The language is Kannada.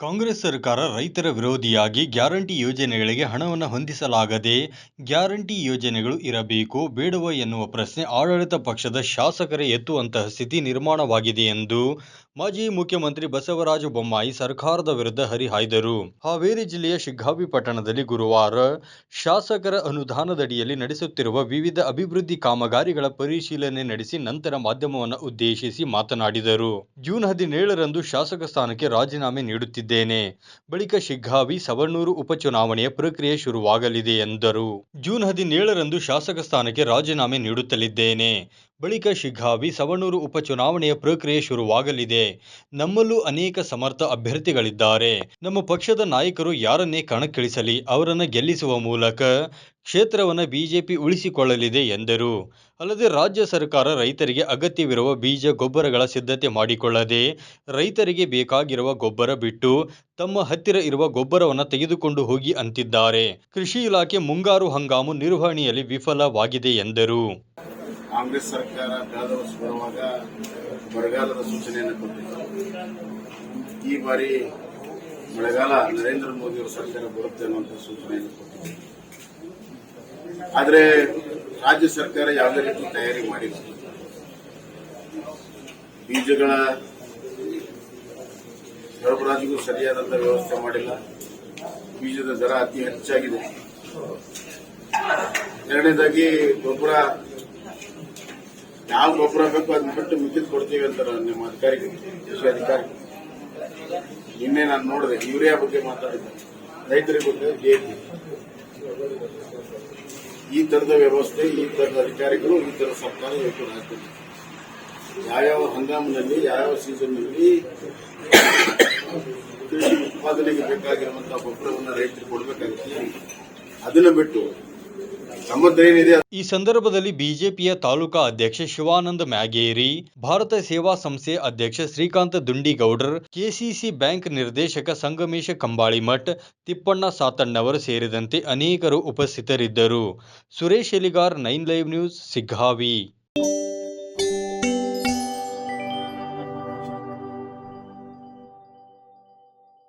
ಕಾಂಗ್ರೆಸ್ ಸರ್ಕಾರ ರೈತರ ವಿರೋಧಿಯಾಗಿ ಗ್ಯಾರಂಟಿ ಯೋಜನೆಗಳಿಗೆ ಹಣವನ್ನು ಹೊಂದಿಸಲಾಗದೆ ಗ್ಯಾರಂಟಿ ಯೋಜನೆಗಳು ಇರಬೇಕು ಬೇಡವೋ ಎನ್ನುವ ಪ್ರಶ್ನೆ ಆಡಳಿತ ಪಕ್ಷದ ಶಾಸಕರೇ ಎತ್ತುವಂತಹ ಸ್ಥಿತಿ ನಿರ್ಮಾಣವಾಗಿದೆ ಎಂದು ಮಾಜಿ ಮುಖ್ಯಮಂತ್ರಿ ಬಸವರಾಜ ಬೊಮ್ಮಾಯಿ ಸರ್ಕಾರದ ವಿರುದ್ಧ ಹರಿಹಾಯ್ದರು. ಹಾವೇರಿ ಜಿಲ್ಲೆಯ ಶಿಗ್ಗಾವಿ ಪಟ್ಟಣದಲ್ಲಿ ಗುರುವಾರ ಶಾಸಕರ ಅನುದಾನದಡಿಯಲ್ಲಿ ನಡೆಸುತ್ತಿರುವ ವಿವಿಧ ಅಭಿವೃದ್ಧಿ ಕಾಮಗಾರಿಗಳ ಪರಿಶೀಲನೆ ನಡೆಸಿ ನಂತರ ಮಾಧ್ಯಮವನ್ನು ಉದ್ದೇಶಿಸಿ ಮಾತನಾಡಿದರು. ಜೂನ್ ಹದಿನೇಳರಂದು ಶಾಸಕ ಸ್ಥಾನಕ್ಕೆ ರಾಜೀನಾಮೆ ನೀಡುತ್ತಿದ್ದೇನೆ ಬಳಿಕ ಶಿಗ್ಗಾವಿ ಸವಣೂರು ಉಪಚುನಾವಣೆಯ ಪ್ರಕ್ರಿಯೆ ಶುರುವಾಗಲಿದೆ ಎಂದರು. ಜೂನ್ ಹದಿನೇಳರಂದು ಶಾಸಕ ಸ್ಥಾನಕ್ಕೆ ರಾಜೀನಾಮೆ ನೀಡುತ್ತಲಿದ್ದೇನೆ. ಬಳಿಕ ಶಿಗ್ಗಾವಿ ಸವಣೂರು ಉಪಚುನಾವಣೆಯ ಪ್ರಕ್ರಿಯೆ ಶುರುವಾಗಲಿದೆ. ನಮ್ಮಲ್ಲೂ ಅನೇಕ ಸಮರ್ಥ ಅಭ್ಯರ್ಥಿಗಳಿದ್ದಾರೆ. ನಮ್ಮ ಪಕ್ಷದ ನಾಯಕರು ಯಾರನ್ನೇ ಕಣಕ್ಕಿಳಿಸಲಿ, ಅವರನ್ನು ಗೆಲ್ಲಿಸುವ ಮೂಲಕ ಕ್ಷೇತ್ರವನ್ನು ಬಿಜೆಪಿ ಉಳಿಸಿಕೊಳ್ಳಲಿದೆ ಎಂದರು. ಅಲ್ಲದೆ ರಾಜ್ಯ ಸರ್ಕಾರ ರೈತರಿಗೆ ಅಗತ್ಯವಿರುವ ಬೀಜ, ಗೊಬ್ಬರಗಳ ಸಿದ್ಧತೆ ಮಾಡಿಕೊಳ್ಳದೆ ರೈತರಿಗೆ ಬೇಕಾಗಿರುವ ಗೊಬ್ಬರ ಬಿಟ್ಟು ತಮ್ಮ ಹತ್ತಿರ ಇರುವ ಗೊಬ್ಬರವನ್ನು ತೆಗೆದುಕೊಂಡು ಹೋಗಿ ಅಂತಿದ್ದಾರೆ. ಕೃಷಿ ಇಲಾಖೆ ಮುಂಗಾರು ಹಂಗಾಮು ನಿರ್ವಹಣೆಯಲ್ಲಿ ವಿಫಲವಾಗಿದೆ ಎಂದರು. ಕಾಂಗ್ರೆಸ್ ಸರ್ಕಾರ ಕಳೆದ ವರ್ಷ ಬರುವಾಗ, ಬರಗಾಲದ ಸೂಚನೆಯನ್ನು ಕೊಟ್ಟಿತ್ತು. ಈ ಬಾರಿ ಮಳೆಗಾಲ ನರೇಂದ್ರ ಮೋದಿ ಅವರ ಸರ್ಕಾರ ಬರುತ್ತೆ ಅನ್ನುವಂತಹ ಸೂಚನೆಯನ್ನು ಕೊಟ್ಟಿತ್ತು. ಆದರೆ ರಾಜ್ಯ ಸರ್ಕಾರ ಯಾವುದೇ ರೀತಿ ತಯಾರಿ ಮಾಡಿಲ್ಲ. ಬೀಜಗಳ ಸರಬರಾಜಿಗೂ ಸರಿಯಾದಂಥ ವ್ಯವಸ್ಥೆ ಮಾಡಿಲ್ಲ. ಬೀಜದ ದರ ಅತಿ ಹೆಚ್ಚಾಗಿದೆ. ಎರಡನೇದಾಗಿ ಗೊಬ್ಬರ ಯಾವ ಗೊಬ್ಬರ ಬೇಕು ಅದನ್ನ ಬಿಟ್ಟು ಮಿಕ್ಕಿದ್ ಕೊಡ್ತೀವಿ ಅಂತಾರೆ ನಿಮ್ಮ ಅಧಿಕಾರಿ ಕೃಷಿ ಅಧಿಕಾರಿ ನಿನ್ನೆ ನಾನು ನೋಡಿದೆ, ಯೂರಿಯಾ ಬಗ್ಗೆ ಮಾತಾಡಿದ್ದೆ. ರೈತರಿಗೆ ಬಗ್ಗೆ ಡಿಎಪಿ ಈ ತರದ ವ್ಯವಸ್ಥೆ, ಈ ತರದ ಅಧಿಕಾರಿಗಳು, ಈ ತರದ ಸರ್ಕಾರ ಇವತ್ತು ಯಾವ ಯಾವ್ಯಾವ ಹಂಗಾಮಿನಲ್ಲಿ, ಯಾವ್ಯಾವ ಸೀಸನ್ನಲ್ಲಿ ಕೃಷಿ ಉತ್ಪಾದನೆಗೆ ಬೇಕಾಗಿರುವಂತಹ ಗೊಬ್ಬರವನ್ನು ರೈತರಿಗೆ ಕೊಡಬೇಕಾಗುತ್ತೆ. ಅದನ್ನ ಬಿಟ್ಟು ಈ ಸಂದರ್ಭದಲ್ಲಿ ಬಿಜೆಪಿಯ ತಾಲೂಕಾ ಅಧ್ಯಕ್ಷ ಶಿವಾನಂದ ಮ್ಯಾಗೇರಿ, ಭಾರತ ಸೇವಾ ಸಂಸ್ಥೆ ಅಧ್ಯಕ್ಷ ಶ್ರೀಕಾಂತ ದುಂಡಿಗೌಡರ್, ಕೆಸಿಸಿ ಬ್ಯಾಂಕ್ ನಿರ್ದೇಶಕ ಸಂಗಮೇಶ ಕಂಬಾಳಿಮಠ್, ತಿಪ್ಪಣ್ಣ ಸಾತಣ್ಣವರು ಸೇರಿದಂತೆ ಅನೇಕರು ಉಪಸ್ಥಿತರಿದ್ದರು. Suresh Eligar, nine live news, Siggavi.